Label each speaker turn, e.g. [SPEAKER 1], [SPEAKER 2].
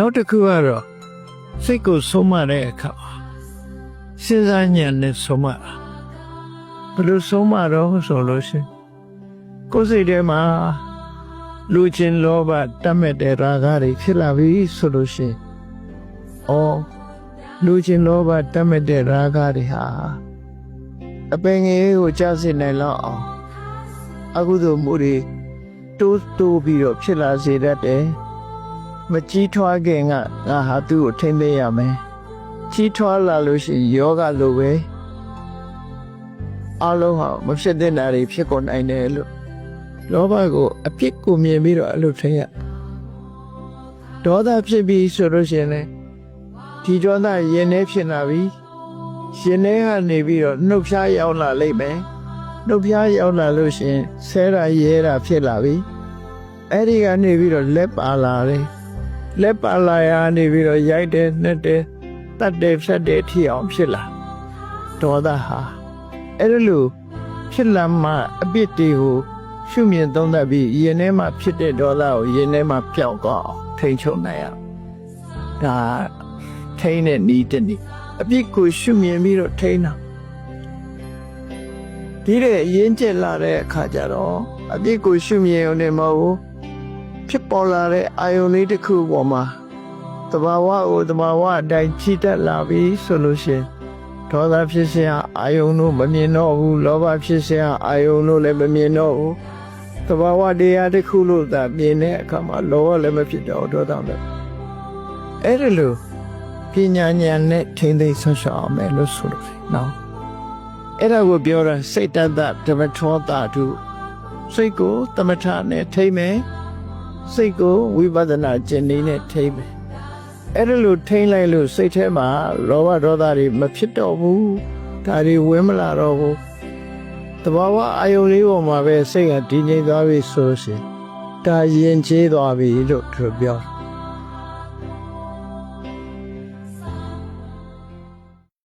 [SPEAKER 1] နောက်တစ်ခုကတော့စိတ်ကိုဆုံးမတဲ့အခါမှာစဉ်းစားဉာဏ်နဲ့ဆုံးမတာဘယ်လိုဆုံးမတော့ဆိုလို့ရှိရင်ကိုယ်စိတ်ထဲမှာလူချင်းလောဘတတ်မဲ့တဲ့ရာဂတွေဖြစ်လာပြီဆိုလို့ရှိရင်အော်လူချင်းလောဘတတ်မဲ့တဲ့ရာဂတွေဟာအပင်ငယ်ကိုကြားစေနိုင်လောက်အောင်အကုသိုလ်မှုတွေတိုးတိုးပြီးတော့ဖြစ်လာစေတတ်တယ် မကြီးထွားခင်ကငါဟာသူ့ကိုထိမ့်သိမ်းရမယ်ကြီးထွားလာလို့ရှိရင်ယောဂလိုပဲအလုံးဟာမဖြစ်တဲ့နာတွေဖြစ်ကုန်နိုင်တယ်လို့လောဘကိုအပြစ်ကိုမြင်ပြီးတော့အဲ့လိုထိမ့်ရဒေါသဖြစ်ပြီးဆိုလို့ရှိရင်လည်းဒီဒေါသရင်ထဲဖြစ်လာပြီရင်ထဲကနေပြီးတော့နှုတ်ဖျားရောက်လာလိမ့်မယ်နှုတ်ဖျားရောက်လာလို့ရှိရင်ဆဲတာရဲတာဖြစ်လာပြီအဲ့ဒီကနေပြီးတော့လက်ပါလာတယ် လက်ပါလာရနေပြီးတော့ရိုက်တယ်နှက်တယ်တတ်တယ်ဖြတ်တယ်ထီအောင်ဖြစ်လာဒေါသဟာအဲ့ဒါလို့ဖြစ်လာမှအပြစ်တွေကိုရှုမြင်သုံးသပ်ပြီးရင်ထဲမှာဖြစ်တဲ့ဒေါသကိုရင်ထဲမှာပျောက်သွားအောင်ထိန်ချုပ်နိုင်ရဒါထိန်တဲ့နီးတဲ့နီးအပြစ်ကိုရှုမြင်ပြီးတော့ထိန်တာဒီတဲ့အရင်ကျက်လာတဲ့အခါကျတော့အပြစ်ကိုရှုမြင်ုံနဲ့မဟုတ်ဘူး ဖြစ်ပေါ်လာတဲ့အာယုန်လေးတစ်ခုပေါ်မှာတဘာဝကိုတဘာဝအတိုင်းချီတက်လာပြီဆိုလို့ရှိရင်ဒေါသဖြစ်စေအာယုန်တို့မမြင်တော့ဘူးလောဘဖြစ်စေအာယုန်တို့လည်းမမြင်တော့ဘူးတဘာဝတရားတစ်ခုလို့သာမြင်တဲ့အခါမှာလောဘလည်းမဖြစ်တော့ဒေါသလည်းအဲ့ဒါလို့ပညာဉာဏ်နဲ့ထိမ့်သိမ်းဆွရှောင်းအောင်မယ်လို့ဆိုလို့နော်အဲ့ဒါကိုပြောတာစိတ်တတ္တဓမ္မထောတာတုစိတ်ကိုတမထနဲ့ထိမ့်မယ် စိတ်ကိုဝိပဿနာကျင့်နေနဲ့ထိမ့်မယ်အဲ့ဒါလို့ထိမ့်လိုက်လို့စိတ်ထဲမှာလောဘဒေါသတွေမဖြစ်တော့ဘူးဒါတွေဝင်မလာတော့ဘူးတဘာဝအာယုန်လေးပေါ်မှာပဲစိတ်ကတည်ငြိမ်သွားပြီဆိုလို့ရှိရင်ဒါယဉ်ကျေးသွားပြီလို့သူပြောတယ်